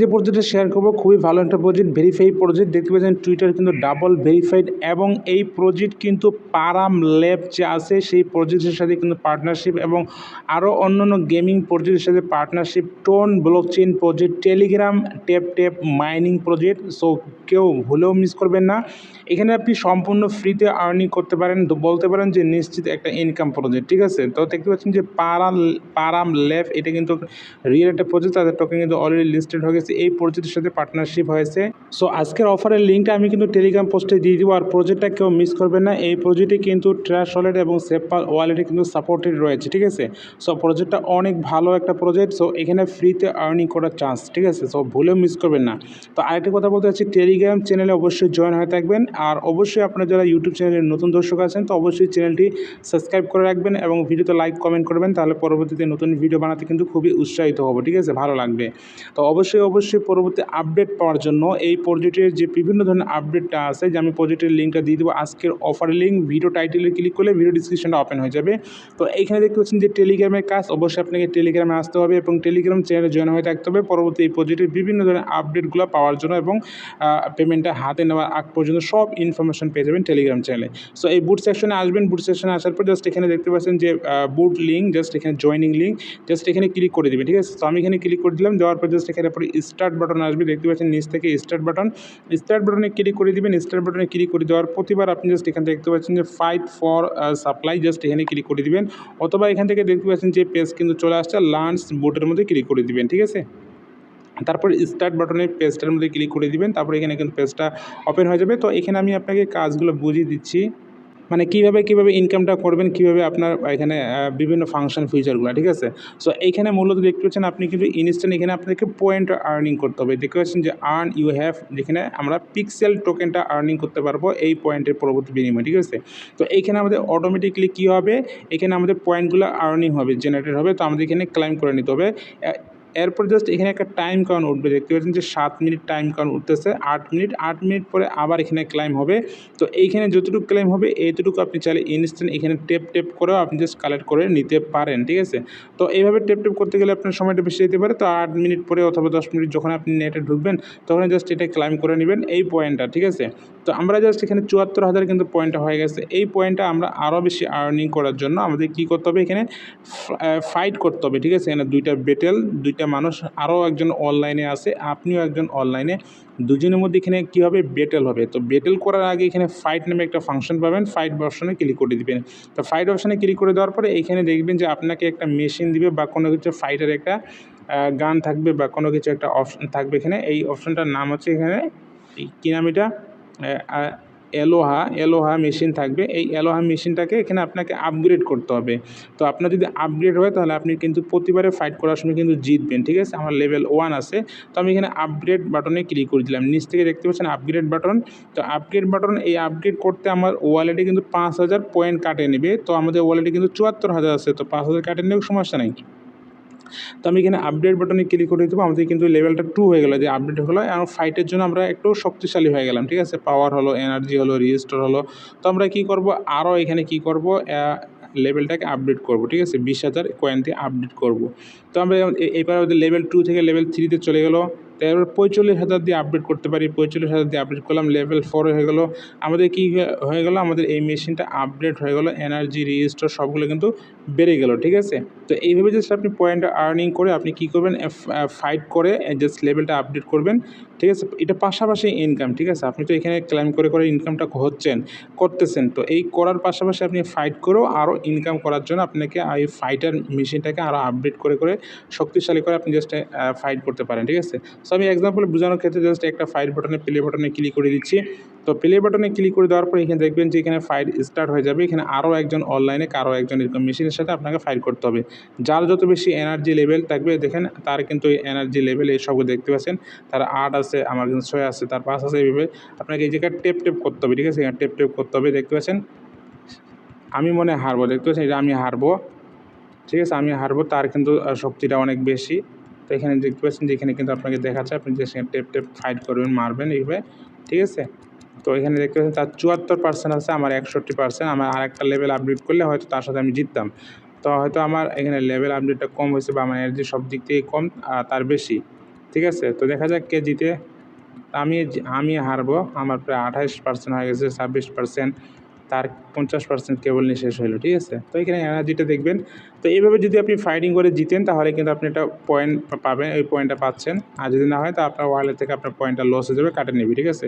যে প্রজেক্টটা শেয়ার করব, খুবই ভালো একটা প্রজেক্ট ভেরিফাই প্রজেক্ট দেখতে পাচ্ছেন টুইটার কিন্তু ডাবল ভেরিফাইড এবং এই প্রজেক্ট কিন্তু পারাম ল্যাব যে আছে, সেই প্রজেক্টের সাথে কিন্তু পার্টনারশিপ এবং আরও অন্যান্য গেমিং প্রজেক্টের সাথে partnership ton blockchain project Telegram tap tap mining project so কেউ ভুলেও মিস করবেন না। এখানে আপনি সম্পূর্ণ ফ্রিতে আর্নিং করতে পারেন বলতে পারেন যে নিশ্চিত একটা ইনকাম প্রজেক্ট ঠিক আছে? তো দেখতে পাচ্ছেন যে পারাম পারাম ল্যাব এটা কিন্তু রিয়েল একটা প্রজেক্ট তাদের টোকেন কিন্তু অলরেডি লিস্টেড হয়ে এই প্রজেক্টের সাথে পার্টনারশিপ হয়েছে। সো আজকের অফারের লিঙ্কটা আমি কিন্তু টেলিগ্রাম পোস্টে দিয়ে দিব আর প্রজেক্টটা কেউ মিস করবেন না। এই প্রজেক্টে কিন্তু ট্র্যাশ ওয়ালেট এবং সেপাল ওয়ালেটে কিন্তু সাপোর্টেড রয়েছে, ঠিক আছে? সো প্রজেক্টটা অনেক ভালো একটা প্রজেক্ট সো এখানে ফ্রিতে আর্নিং করার চান্স ঠিক আছে? সো ভুলেও মিস করবেন না। তো আরেকটা কথা বলতে চাচ্ছি টেলিগ্রাম চ্যানেলে অবশ্যই জয়েন হয়ে থাকবেন। আর অবশ্যই আপনারা যারা ইউটিউব চ্যানেলের নতুন দর্শক আছেন, তো অবশ্যই চ্যানেলটি সাবস্ক্রাইব করে রাখবেন এবং ভিডিওতে লাইক কমেন্ট করবেন, তাহলে পরবর্তীতে নতুন ভিডিও বানাতে কিন্তু খুবই উৎসাহিত হব, ঠিক আছে? ভালো লাগবে। তো অবশ্যই অবশ্যই পরবর্তী আপডেট পাওয়ার জন্য এই প্রজেক্টের যে বিভিন্ন ধরনের আপডেটটা আছে, যে আমি প্রজেক্টের লিঙ্কটা দিয়ে দেবো, আজকের অফার লিঙ্ক ভিডিও টাইটেলে ক্লিক করলে ভিডিও ডিসক্রিপশনটা ওপেন হয়ে যাবে। তো এইখানে দেখতে পাচ্ছেন যে টেলিগ্রামের কাজ, অবশ্যই আপনাকে টেলিগ্রামে আসতে হবে এবং টেলিগ্রাম চ্যানেলে জয়েন হয়ে থাকতে হবে। পরবর্তী এই প্রজেক্টের বিভিন্ন ধরনের আপডেটগুলো পাওয়ার জন্য এবং পেমেন্টটা হাতে নেওয়ার আগ পর্যন্ত সব ইনফরমেশন পেয়ে যাবেন টেলিগ্রাম চ্যানেলে সো এই বুট সেকশনে আসবেন বুট সেকশনে আসার পর জাস্ট এখানে দেখতে পাচ্ছেন যে বুট লিঙ্ক জাস্ট এখানে জয়নিং লিঙ্ক জাস্ট এখানে ক্লিক করে দেবেন, ঠিক আছে? তো আমি এখানে ক্লিক করে দিলাম, দেওয়ার পর জাস্ট এখানে স্টার্ট বাটন আসবে, দেখতে পাচ্ছেন নিচ থেকে স্টার্ট বাটন স্টার্ট বাটনে ক্লিক করে দিবেন স্টার্ট বাটনে ক্লিক করে দেওয়ার প্রতিবার আপনি জাস্ট এখানে দেখতে পাচ্ছেন যে ফাইট ফর সাপ্লাই জাস্ট এখানে ক্লিক করে দিবেন। অথবা এখান থেকে দেখতে পাচ্ছেন যে পেজ কিন্তু চলে আসছে লাঞ্চ বুটের মধ্যে ক্লিক করে দিবেন, ঠিক আছে? তারপর স্টার্ট বাটনে পেজটার মধ্যে ক্লিক করে দিবেন, তারপর এখানে কিন্তু পেজটা ওপেন হয়ে যাবে। তো এখানে আমি আপনাকে কাজগুলো বুঝিয়ে দিচ্ছি। মানে কীভাবে কীভাবে ইনকামটা করবেন, কীভাবে আপনার এখানে বিভিন্ন ফাংশন ফিচারগুলো ঠিক আছে? সো এইখানে মূলত দেখতে পাচ্ছেন আপনি কিন্তু ইনস্ট্যান্ট এখানে আপনাকে পয়েন্ট আর্নিং করতে হবে। দেখতে পাচ্ছেন যে আর্ন ইউ হ্যাভ যেখানে আমরা পিক্সেল টোকেনটা আর্নিং করতে পারব এই পয়েন্টের পরবর্তী বিনিময়, ঠিক আছে? তো এইখানে আমাদের অটোমেটিকলি কী হবে? এখানে আমাদের পয়েন্টগুলো আর্নিং হবে জেনারেটেড হবে। তো আমাদের এখানে ক্লাইম করে নিতে হবে। এরপর জাস্ট এখানে একটা টাইম কাউন্ট উঠবে, দেখতে পাচ্ছেন যে সাত মিনিট টাইম কাউন্ট উঠতেছে, আট মিনিট আট মিনিট পরে আবার এখানে ক্লাইম হবে। তো এইখানে যতটুকু ক্লাইম হবে এইটুকু আপনি চাইলে ইনস্ট্যান্ট এখানে টেপ টেপ করেও আপনি জাস্ট কালেক্ট করে নিতে পারেন, ঠিক আছে? তো এইভাবে টেপ টেপ করতে গেলে আপনার সময়টা বেশি যেতে পারে। তো আট মিনিট পরে অথবা দশ মিনিট যখন আপনি নেটে ঢুকবেন, তখন জাস্ট এটা ক্লাইম করে নেবেন এই পয়েন্টটা ঠিক আছে? তো আমরা জাস্ট এখানে চুয়াত্তর হাজার কিন্তু পয়েন্টটা হয়ে গেছে। এই পয়েন্টটা আমরা আরও বেশি আর্নিং করার জন্য আমাদের কী করতে হবে এখানে ফাইট করতে হবে, ঠিক আছে? এখানে দুইটা বেটেল দুইটা মানুষ আরও একজন অনলাইনে আছে, আপনিও একজন অনলাইনে দুজনের মধ্যে এখানে কী হবে বেটেল হবে? তো বেটেল করার আগে এখানে ফাইট নামে একটা ফাংশন পাবেন ফাইট অপশনে ক্লিক করে দিবেন। তো ফাইট অপশনে ক্লিক করে দেওয়ার পরে এখানে দেখবেন যে আপনাকে একটা মেশিন দিবে বা কোনো কিছু ফাইটের একটা গান থাকবে বা কোনো কিছু একটা অপশন থাকবে এখানে। এই অপশনটার নাম হচ্ছে এখানে কী নাম এটা? এলোহা এলোহা মেশিন থাকবে। এই এলোহা মেশিনটাকে এখানে আপনাকে আপগ্রেড করতে হবে। তো আপনার যদি আপগ্রেড হয়, তাহলে আপনি কিন্তু প্রতিবারে ফাইট করার সময় কিন্তু জিতবেন, ঠিক আছে? আমার লেভেল ওয়ান আছে। তো আমি এখানে আপগ্রেড বাটনে ক্লিক করে দিলাম। নিচ থেকে দেখতে পাচ্ছেন আপগ্রেড বাটন তো আপগ্রেড বাটন এই আপগ্রেড করতে আমার ওয়ালেটে কিন্তু পাঁচ হাজার পয়েন্ট কাটে নেবে। তো আমাদের ওয়ালেটে কিন্তু চুয়াত্তর হাজার আছে। তো পাঁচ হাজার কাটে নেবে সমস্যা নেই। তো আমি এখানে আপডেট বাটনে ক্লিক করে দেবো আমাদের কিন্তু লেভেলটা টু হয়ে গেলো, যে আপডেট হলো এবং ফাইটের জন্য আমরা একটু শক্তিশালী হয়ে গেলাম, ঠিক আছে? পাওয়ার হলো এনার্জি হলো রেজিস্টার হলো। তো আমরা কী করব? আরও এখানে কী করব? লেভেলটাকে আপডেট করব, ঠিক আছে? বিশ হাজার কয়েন দিয়ে আপডেট করব। তো আমরা এবার লেভেল টু থেকে লেভেল থ্রিতে চলে গেলো। তারপর পঁয়তাল্লিশ হাজার দিয়ে আপডেট করতে পারি, পঁয়তাল্লিশ হাজার দিয়ে আপডেট করলাম লেভেল ফোরে হয়ে গেলো। আমাদের কী হয়ে গেলো? আমাদের এই মেশিনটা আপডেট হয়ে গেলো এনার্জি রেজিস্টার সবগুলো কিন্তু বেড়ে গেলো, ঠিক আছে? তো এইভাবে জাস্ট আপনি পয়েন্ট আর্নিং করে আপনি কী করবেন? ফাইট করে জাস্ট লেভেলটা আপডেট করবেন, ঠিক আছে? এটা পাশাপাশি ইনকাম ঠিক আছে? আপনি তো এখানে ক্লাইম করে করে ইনকামটা হচ্ছেন, করতেছেন। তো এই করার পাশাপাশি আপনি ফাইট করেও আরও ইনকাম করার জন্য আপনাকে এই ফাইটার মেশিনটাকে আরও আপডেট করে করে শক্তিশালী করে আপনি জাস্ট ফাইট করতে পারেন, ঠিক আছে? সো আমি এক্সাম্পল বোঝানোর ক্ষেত্রে জাস্ট একটা ফাইট বাটনে প্লে বাটনে ক্লিক করে দিচ্ছি। তো প্লে বাটনে ক্লিক করে দেওয়ার পর এখানে দেখবেন যে এখানে ফাইট স্টার্ট হয়ে যাবে। এখানে আরও একজন অনলাইনে কারও একজন এরকম মেশিনের সাথে আপনাকে ফাইট করতে হবে। যার যত বেশি এনার্জি লেভেল থাকবে, দেখেন তার কিন্তু এনার্জি লেভেল এই সবগুলো দেখতে পাচ্ছেন। তার আট আছে, আমার কিন্তু ছয় আছে, তার পাঁচ আছে এইভাবে। আপনাকে এই জায়গায় টেপ টেপ করতে হবে, ঠিক আছে? এখানে টেপ টেপ করতে হবে, দেখতে পাচ্ছেন? আমি মনে হারবো, দেখতে পাচ্ছেন? এটা আমি হারবো, ঠিক আছে? আমি হারবো, তার কিন্তু শক্তিটা অনেক বেশি। তো এখানে দেখতে পাচ্ছেন যে এখানে কিন্তু আপনাকে দেখাচ্ছে, আপনি যে সেখানে টেপ টেপ ফাইট করবেন, মারবেন, এইভাবে, ঠিক আছে? তো এখানে দেখতে পাচ্ছেন তার চুয়াত্তর পার্সেন্ট আছে, আমার একষট্টি পার্সেন্ট আমার আর একটা লেভেল আপডেট করলে হয়তো তার সাথে আমি জিততাম। তো হয়তো আমার এখানে লেভেল আপডেটটা কম হয়েছে বা আমার এনার্জি সব দিক থেকে কম তার বেশি, ঠিক আছে? তো দেখা যাক কে জিতে। আমি আমি হারবো, আমার প্রায় আঠাইশ পার্সেন্ট হয়ে গেছে, ছাব্বিশ পার্সেন্ট তার পঞ্চাশ পার্সেন্ট কেবল নিয়ে শেষ হলো ঠিক আছে? তো এখানে এনার্জিটা দেখবেন। তো এইভাবে যদি আপনি ফাইটিং করে জিতেন, তাহলে কিন্তু আপনি একটা পয়েন্ট পাবেন, ওই পয়েন্টটা পাচ্ছেন। আর যদি না হয়, তো আপনার ওয়ালেট থেকে আপনার পয়েন্টটা লস হয়ে যাবে, কাটে নেবে, ঠিক আছে?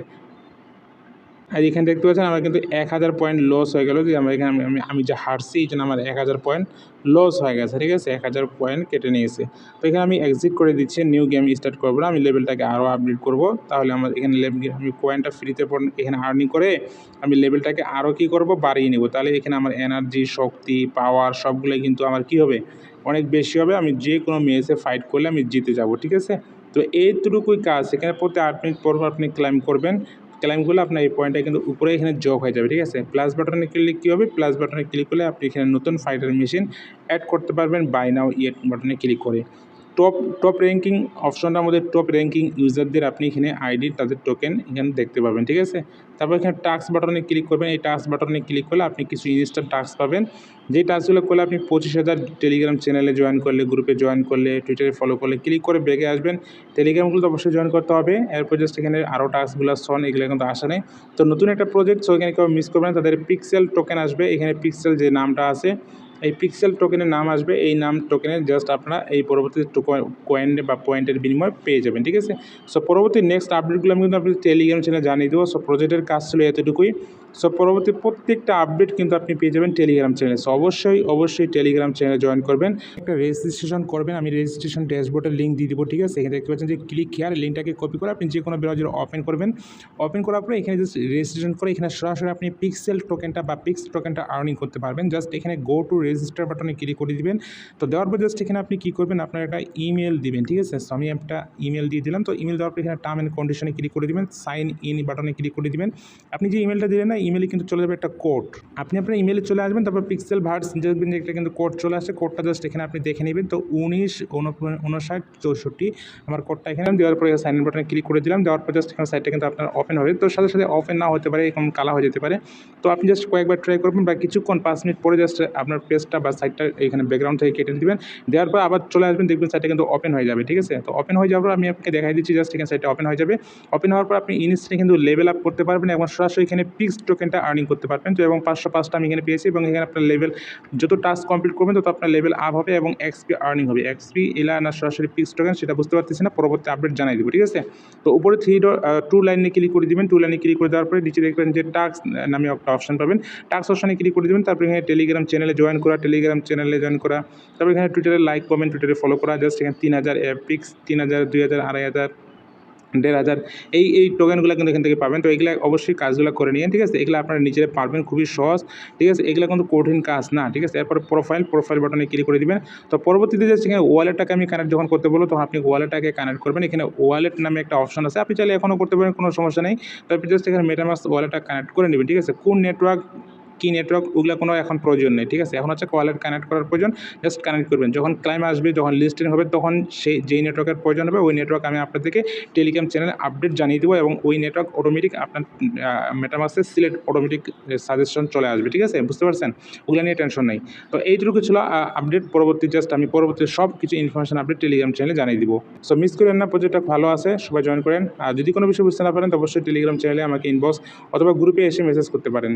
আর এখানে দেখতে পাচ্ছেন আমার কিন্তু এক হাজার পয়েন্ট লস হয়ে গেল। যে আমার এখানে আমি- আমি যে হারছি, এই জন্য আমার এক হাজার পয়েন্ট লস হয়ে গেছে, ঠিক আছে? এক হাজার পয়েন্ট কেটে নিয়েছে। তো এখানে আমি এক্সিট করে দিচ্ছি নিউ গেম স্টার্ট করব আমি লেভেলটাকে আরও আপডেট করব। তাহলে আমার এখানে আমি পয়েন্টটা ফ্রিতে এখানে আর্নিং করে আমি লেভেলটাকে আরও কী করব? বাড়িয়ে নেব। তাহলে এখানে আমার এনার্জি শক্তি পাওয়ার সবগুলোই কিন্তু আমার কী হবে? অনেক বেশি হবে। আমি যে কোনো মেসে ফাইট করলে আমি জিতে যাব, ঠিক আছে? তো এইটুকুই কাজ। এখানে প্রতি আট মিনিট পর আপনি ক্লাইম করবেন। ক্লাইমগুলো আপনার এই পয়েন্টটা কিন্তু উপরে এখানে যোগ হয়ে যাবে, ঠিক আছে? প্লাস বাটনে ক্লিক কী হবে? প্লাস বাটনে ক্লিক করলে আপনি এখানে নতুন ফাইটার মেশিন অ্যাড করতে পারবেন বাই নাও ইয়েট বাটনে ক্লিক করে। টপ টপ র্যাঙ্কিং অপশনটার মধ্যে টপ র্যাঙ্কিং ইউজারদের আপনি এখানে আইডি তাদের টোকেন এখানে দেখতে পাবেন, ঠিক আছে? তারপর এখানে টাস্ক বাটনে ক্লিক করবেন, এই টাস্ক বাটনে ক্লিক করলে আপনি কিছু ইনস্ট্যান্ট টাস্ক পাবেন। যে টাস্কগুলো করলে আপনি পঁচিশ হাজার টেলিগ্রাম চ্যানেলে জয়েন করলে গ্রুপে জয়েন করলে টুইটারে ফলো করলে ক্লিক করে বেগে আসবেন। টেলিগ্রামগুলো তো অবশ্যই জয়েন করতে হবে। এরপর জাস্ট এখানে আরও টাস্কগুলো সন এগুলো কিন্তু আসা নেই। তো নতুন একটা প্রজেক্ট সো এখানে কেউ মিস করবেন তাদের পিক্সেল টোকেন আসবে। এখানে পিক্সেল যে নামটা আছে এই পিক্সেল টোকেনের নাম আসবে। এই নাম টোকেনের জাস্ট আপনারা এই পরবর্তী কয়েন বা পয়েন্টের বিনিময় পেয়ে যাবেন, ঠিক আছে? সো পরবর্তী নেক্সট আপডেটগুলো আমি কিন্তু আপনি টেলিগ্রাম চ্যানেলে জানিয়ে দেবো। সো প্রজেক্টের কাজ ছিল এতটুকুই। সো পরবর্তী প্রত্যেকটা আপডেট কিন্তু আপনি পেয়ে যাবেন টেলিগ্রাম চ্যানেলে সো অবশ্যই অবশ্যই টেলিগ্রাম চ্যানেলে জয়েন করবেন। একটা রেজিস্ট্রেশন করবেন, আমি রেজিস্ট্রেশন ড্যাশবোর্ডের লিঙ্ক দিয়ে দেবো, ঠিক আছে? এখানে দেখতে পাচ্ছেন যে ক্লিক হেয়ার লিঙ্কটাকে কপি করে আপনি যে কোনো ব্রাউজার ওপেন করবেন। ওপেন করার পরে এখানে জাস্ট রেজিস্ট্রেশন করে এখানে সরাসরি আপনি পিক্সেল টোকেনটা বা পিক্স টোকেনটা আর্নিং করতে পারবেন। জাস্ট এখানে গো টু রেজিস্টার বাটনে ক্লিক করে দিবেন। তো দেওয়ার পর জাস্ট এখানে আপনি কী করবেন? আপনার একটা ইমেল দিবেন, ঠিক আছে? আমি একটা ইমেল দিয়ে দিলাম। তো ইমেল দেওয়ার পর এখানে টার্ম অ্যান্ড কন্ডিশনে ক্লিক করে দিবেন। সাইন ইন বাটনে ক্লিক করে দিবেন। আপনি যে ইমেলটা দিলেন না ইমেলে কিন্তু চলে যাবে একটা কোড আপনি আপনার ইমেলে চলে আসবেন, তারপর পিক্সেল ভার্স দেখবেন যে একটা কিন্তু কোড চলে আসে কোডটা জাস্ট এখানে আপনি দেখে নেবেন। তো উনিশ উনষাট, চৌষট্টি, আমার কোডটা এখানে দেওয়ার পরে সাইন ইন বাটনে ক্লিক করে দিলাম, দেওয়ার পর জাস্ট এখানে সাইটটা কিন্তু আপনার ওপেন হবে। তো সাথে সাথে ওপেন না হতে পারে, এরকম কালা হয়ে যেতে পারে। তো আপনি জাস্ট কয়েকবার ট্রাই করবেন বা কিছুক্ষণ পাঁচ মিনিট পরে জাস্ট আপনার পেজটা বা সাইটটা এখানে ব্যাকগ্রাউন্ড থেকে কেটে দিবেন। দেওয়ার পর আবার চলে আসবেন, দেখবেন সাইটটা কিন্তু ওপেন হয়ে যাবে, ঠিক আছে? তো ওপেন হয়ে যাওয়ার পর আমি আপনাকে দেখাই দিচ্ছি জাস্ট এখানে সাইটটা ওপেন হয়ে যাবে। ওপেন হওয়ার পর আপনি ইনস্ট্যান্টে কিন্তু লেভেল আপ করতে পারবেন এবং সরাসরি এখানে পিক্স টোকেনটা আর্নিং করতে পারবেন। তো এবং পাঁচশো পাঁচটা আমি এখানে পেয়েছি এবং এখানে আপনার লেভেল যত টাস্ক কমপ্লিট করবেন, তত আপনার লেভেল আপ হবে এবং এক্সপি আর্নিং হবে। এক্সপি এলা না সরাসরি পিক্স টোকেন সেটা বুঝতে পারতেছি না। পরবর্তী আপডেট জানাই দেবো, ঠিক আছে? তো উপরে থ্রি টু লাইনে ক্লিক করে দিবেন। টু লাইনে ক্লিক করে দেওয়ার পরে নিচে দেখবেন যে টাস্ক নামে একটা অপশন পাবেন। টাস্ক অপশনে ক্লিক করে দেবেন, তারপরে এখানে টেলিগ্রাম চ্যানেলে জয়েন করা টেলিগ্রাম চ্যানেলে জয়েন করা। তারপরে এখানে টুইটারে লাইক কমেন্ট টুইটারে ফলো করা। জাস্ট এখানে তিন হাজার পিক্স তিন হাজার, দুই হাজার, আড়াই হাজার। দেড় হাজার। এই এই টোকেনগুলো কিন্তু এখান থেকে পাবেন। তো এগুলো অবশ্যই কাজগুলো করে নিন ঠিক আছে? এগুলো আপনারা নিজেরা পারবেন, খুবই সহজ, ঠিক আছে? এগুলো কিন্তু কঠিন কাজ না, ঠিক আছে? এরপরে প্রোফাইল প্রোফাইল বাটনে ক্লিক করে দিবেন। তো পরবর্তীতে যে এখানে ওয়ালেটটাকে আমি কানেক্ট যখন করতে বলব, তখন আপনি ওয়ালেটটাকে কানেক্ট করবেন। এখানে ওয়ালেট নামে একটা অপশন আছে। আপনি চাইলে এখনও করতে পারেন, কোনো সমস্যা নেই। তো আপনি জাস্ট এখানে মেটামাস ওয়ালেটটা কানেক্ট করে নেবেন, ঠিক আছে? কোন নেটওয়ার্ক কী নেটওয়ার্ক ওগুলো কোনো এখন প্রয়োজন নেই, ঠিক আছে? এখন হচ্ছে ওয়ালেট কানেক্ট করার প্রয়োজন জাস্ট কানেক্ট করবেন। যখন ক্লাইম আসবে, যখন লিস্টিং হবে, তখন সেই, যেই নেটওয়ার্কের প্রয়োজন হবে, ওই নেটওয়ার্ক আমি আপনাদেরকে টেলিগ্রাম চ্যানেলে আপডেট জানিয়ে দেবো এবং ওই নেটওয়ার্ক অটোমেটিক আপনার মেটামাসে সিলেক্ট অটোমেটিক সাজেশন চলে আসবে, ঠিক আছে? বুঝতে পারছেন? ওগুলো নিয়ে টেনশন নেই। তো এইটুকু ছিল আপডেট পরবর্তী জাস্ট আমি পরবর্তী সব কিছু ইনফরমেশন আপডেট টেলিগ্রাম চ্যানেলে জানিয়ে দিব। সো মিস করেন না প্রজেক্টটা ভালো আছে, সবাই জয়েন করেন। আর যদি কোনো বিষয় বুঝতে না পারেন, তো অবশ্যই টেলিগ্রাম চ্যানেলে আমাকে ইনবক্স অথবা গ্রুপে এসে মেসেজ করতে পারেন।